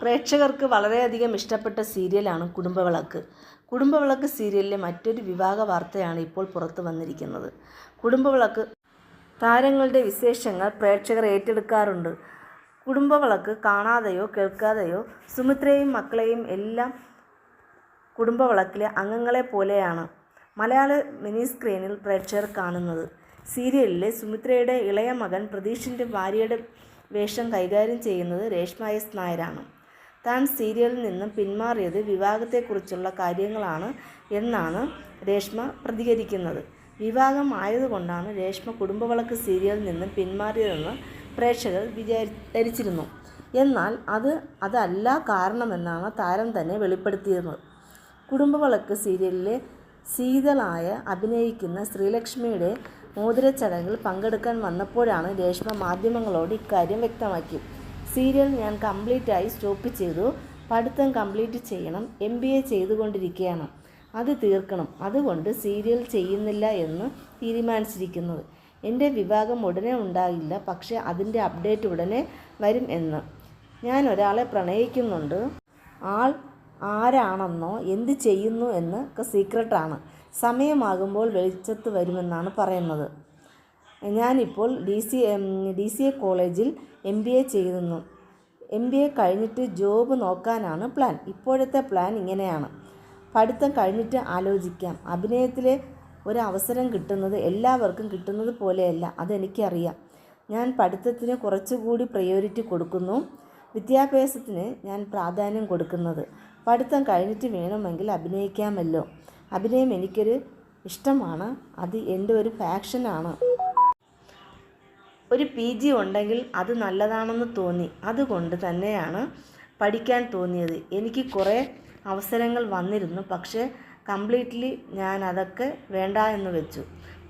പ്രേക്ഷകർക്ക് വളരെയധികം ഇഷ്ടപ്പെട്ട സീരിയലാണ് കുടുംബവിളക്ക്. കുടുംബവിളക്ക് സീരിയലിലെ മറ്റൊരു വിവാഹ വാർത്തയാണ് ഇപ്പോൾ പുറത്തു വന്നിരിക്കുന്നത്. കുടുംബവിളക്ക് താരങ്ങളുടെ വിശേഷങ്ങൾ പ്രേക്ഷകർ ഏറ്റെടുക്കാറുണ്ട്. കുടുംബവിളക്ക് കാണാതെയോ കേൾക്കാതെയോ സുമിത്രയും മക്കളെയും എല്ലാം കുടുംബവിളക്കിലെ അംഗങ്ങളെ പോലെയാണ് മലയാള മിനി സ്ക്രീനിൽ പ്രേക്ഷകർ കാണുന്നത്. സീരിയലിലെ സുമിത്രയുടെ ഇളയ മകൻ പ്രതീഷിന്റെ ഭാര്യയുടെ വേഷം കൈകാര്യം ചെയ്യുന്നത് രേഷ്മ എസ് നായരാണ്. താൻ സീരിയലിൽ നിന്നും പിന്മാറിയത് വിവാഹത്തെക്കുറിച്ചുള്ള കാര്യങ്ങളാണ് എന്നാണ് രേഷ്മ പ്രതികരിക്കുന്നത്. വിവാഹം ആയതുകൊണ്ടാണ് രേഷ്മ കുടുംബവിളക്ക് സീരിയലിൽ നിന്നും പിന്മാറിയതെന്ന് പ്രേക്ഷകർ വിചാരിച്ചിരുന്നു എന്നാൽ അത് അതല്ല കാരണമെന്നാണ് താരം തന്നെ വെളിപ്പെടുത്തിയിരുന്നത്. കുടുംബവിളക്ക് സീരിയലിലെ ശീതളായ അഭിനയിക്കുന്ന ശ്രീലക്ഷ്മിയുടെ മോതിരച്ചടങ്ങിൽ പങ്കെടുക്കാൻ വന്നപ്പോഴാണ് രേഷ്മ മാധ്യമങ്ങളോട് ഇക്കാര്യം വ്യക്തമാക്കി സീരിയൽ ഞാൻ കംപ്ലീറ്റ് ആയി സ്റ്റോപ്പ് ചെയ്തു. പഠിത്തം കംപ്ലീറ്റ് ചെയ്യണം. എം ബി എ ചെയ്തുകൊണ്ടിരിക്കുകയാണ്. അത് തീർക്കണം. അതുകൊണ്ട് സീരിയൽ ചെയ്യുന്നില്ല എന്ന് തീരുമാനിച്ചിരിക്കുന്നത്. എന്റെ വിവാഹം ഉടനെ ഉണ്ടാകില്ല. പക്ഷേ അതിന്റെ അപ്ഡേറ്റ് ഉടനെ വരും എന്ന്. ഞാൻ ഒരാളെ പ്രണയിക്കുന്നുണ്ട്. ആൾ ആരാണെന്നോ എന്ത് ചെയ്യുന്നു എന്നൊക്കെ സീക്രട്ടാണ് സമയമാകുമ്പോൾ വെളിച്ചത്ത് വരുമെന്നാണ് പറയുന്നത്. ഞാനിപ്പോൾ D C D C A കോളേജിൽ എം ബി എ ചെയ്യുന്നു എം ബി എ കഴിഞ്ഞിട്ട് ജോബ് നോക്കാനാണ് പ്ലാൻ. ഇപ്പോഴത്തെ പ്ലാൻ ഇങ്ങനെയാണ്. പഠിത്തം കഴിഞ്ഞിട്ട് ആലോചിക്കാം. അഭിനയത്തിലെ ഒരു അവസരം കിട്ടുന്നത് എല്ലാവർക്കും കിട്ടുന്നത് പോലെയല്ല അതെനിക്കറിയാം. ഞാൻ പഠിത്തത്തിന് കുറച്ചുകൂടി പ്രയോറിറ്റി കൊടുക്കുന്നു. വിദ്യാഭ്യാസത്തിന് ഞാൻ പ്രാധാന്യം കൊടുക്കുന്നത്. പഠിത്തം കഴിഞ്ഞിട്ട് വേണമെങ്കിൽ അഭിനയിക്കാമല്ലോ. അഭിനയം എനിക്കൊരു ഇഷ്ടമാണ്. അത് എന്റെ ഒരു പാഷനാണ് ഒരു പി ജി ഉണ്ടെങ്കിൽ അത് നല്ലതാണെന്ന് തോന്നി. അതുകൊണ്ട് തന്നെയാണ് പഠിക്കാൻ തോന്നിയത്. എനിക്ക് കുറേ അവസരങ്ങൾ വന്നിരുന്നു. പക്ഷേ കംപ്ലീറ്റ്ലി ഞാൻ അതൊക്കെ വേണ്ട എന്ന് വെച്ചു.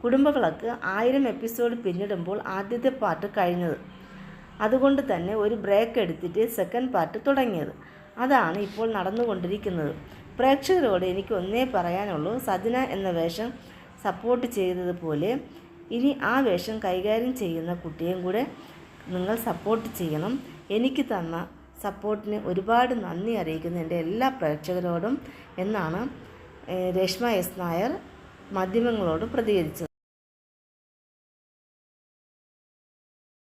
കുടുംബവിളക്ക് ആയിരം എപ്പിസോഡ് പിന്നിടുമ്പോൾ ആദ്യത്തെ പാർട്ട് കഴിഞ്ഞത്. അതുകൊണ്ട് തന്നെ ഒരു ബ്രേക്ക് എടുത്തിട്ട് സെക്കൻഡ് പാർട്ട് തുടങ്ങിയത്. അതാണ് ഇപ്പോൾ നടന്നുകൊണ്ടിരിക്കുന്നത്. പ്രേക്ഷകരോട് എനിക്ക് ഒന്നേ പറയാനുള്ളൂ. സജന എന്ന വേഷം സപ്പോർട്ട് ചെയ്തതുപോലെ ഇനി ആ വേഷം കൈകാര്യം ചെയ്യുന്ന കുട്ടിയും കൂടെ നിങ്ങൾ സപ്പോർട്ട് ചെയ്യണം. എനിക്ക് തന്ന സപ്പോർട്ടിന് ഒരുപാട് നന്ദി അറിയിക്കുന്ന എന്റെ എല്ലാ പ്രേക്ഷകരോടും എന്നാണ് രേഷ്മ എസ് നായർ മാധ്യമങ്ങളോട് പ്രതികരിച്ചത്.